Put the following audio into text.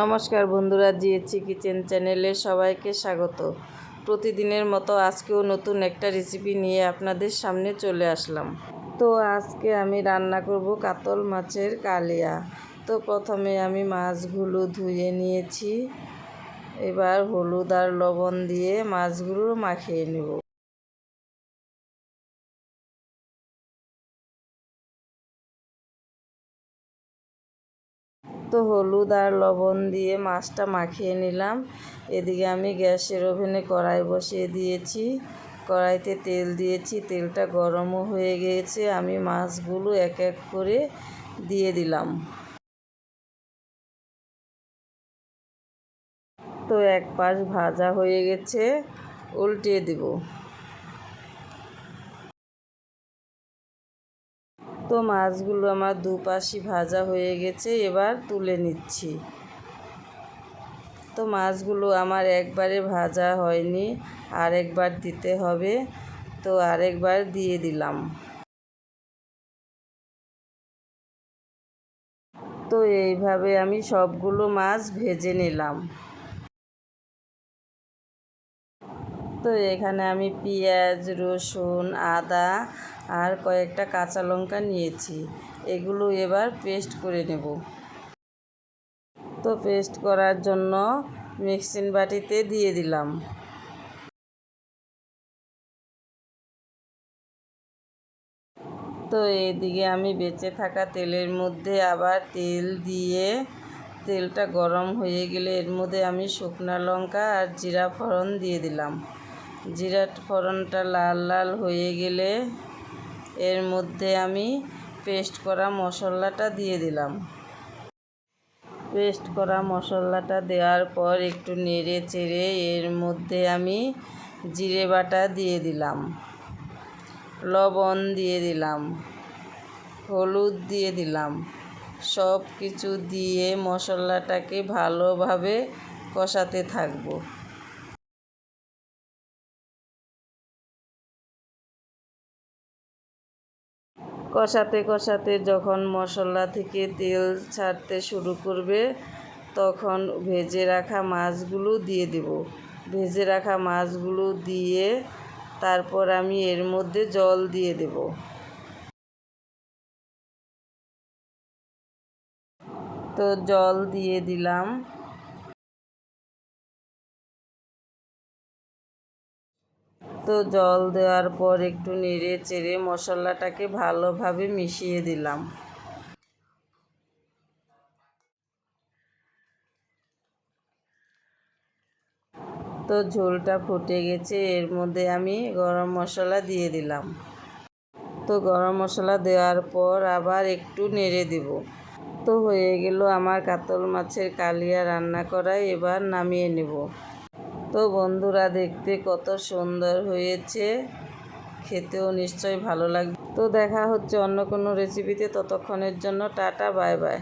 নমস্কার বন্ধুরা জিএচি কিচেন চ্যানেলে সবাইকে স্বাগত। প্রতিদিনের মতো আজকেও নতুন একটা রেসিপি নিয়ে আপনাদের সামনে চলে আসলাম। তো আজকে আমি রান্না করব কাতল মাছের কালিয়া। তো প্রথমে আমি মাছগুলো ধুয়ে নিয়েছি। এবার হলুদ আর লবণ দিয়ে মাছগুলো মাখিয়ে নেব। তো হলুদ আর লবণ দিয়ে মাছটা মাখিয়ে নিলাম। এদিকে আমি গ্যাসের ওভেনে কড়াই বসিয়ে দিয়েছি। কড়াইতে তেল দিয়েছি, তেলটা গরমও হয়ে গিয়েছে। আমি মাছগুলো এক এক করে দিয়ে দিলাম। তো এক পাশ ভাজা হয়ে গেছে, উল্টিয়ে দেবো। তো মাছগুলো আমার দুপাশই ভাজা হয়ে গেছে, এবার তুলে নিচ্ছি। তো মাছগুলো আমার একবারে ভাজা হয়নি, আরেকবার দিতে হবে। তো আরেকবার দিয়ে দিলাম। তো এইভাবে আমি সবগুলো মাছ ভেজে নিলাম। তো এখানে আমি পেঁয়াজ, রসুন, আদা আর কয়েকটা কাঁচা লঙ্কা নিয়েছি। এগুলো এবার পেস্ট করে নেব। তো পেস্ট করার জন্য মিক্সিং বাটিতে দিয়ে দিলাম। তো এদিকে আমি বেঁচে থাকা তেলের মধ্যে আবার তেল দিয়ে তেলটা গরম হয়ে গেলে এর মধ্যে আমি শুকনা লঙ্কা আর জিরা ফোড়ন দিয়ে দিলাম। জিরা ফোড়নটা লাল লাল হয়ে গেলে এর মধ্যে আমি পেস্ট করা মশলাটা দিয়ে দিলাম। পেস্ট করা মশলাটা দেওয়ার পর একটু নেড়ে চেড়ে এর মধ্যে আমি জিরে বাটা দিয়ে দিলাম। লবণ দিয়ে দিলাম। হলুদ দিয়ে দিলাম। সব কিছু দিয়ে মশলাটাকে ভালোভাবে কষাতে থাকব। কষাতে কষাতে যখন মশলা থেকে তেল ছাড়তে শুরু করবে, তখন ভেজে রাখা মাছগুলো দিয়ে দেব। ভেজে রাখা মাছগুলো দিয়ে তারপর আমি এর মধ্যে জল দিয়ে দেব। তো জল দিয়ে দিলাম। তো জল দেওয়ার পর একটু নেড়ে চেড়ে মশলাটাকে ভালোভাবে মিশিয়ে দিলাম। তো ঝোলটা ফুটে গেছে, এর মধ্যে আমি গরম মশলা দিয়ে দিলাম। তো গরম মশলা দেওয়ার পর আবার একটু নেড়ে দেব। তো হয়ে গেল আমার কাতল মাছের কালিয়া রান্না করা, এবার নামিয়ে নেব। তো বন্ধুরা, দেখতে কত সুন্দর হয়েছে। খেতেও নিশ্চয়ই ভালো লাগবে। তো দেখা হচ্ছে অন্য কোনো রেসিপিতে ততক্ষণের জন্য টাটা, বাই বাই।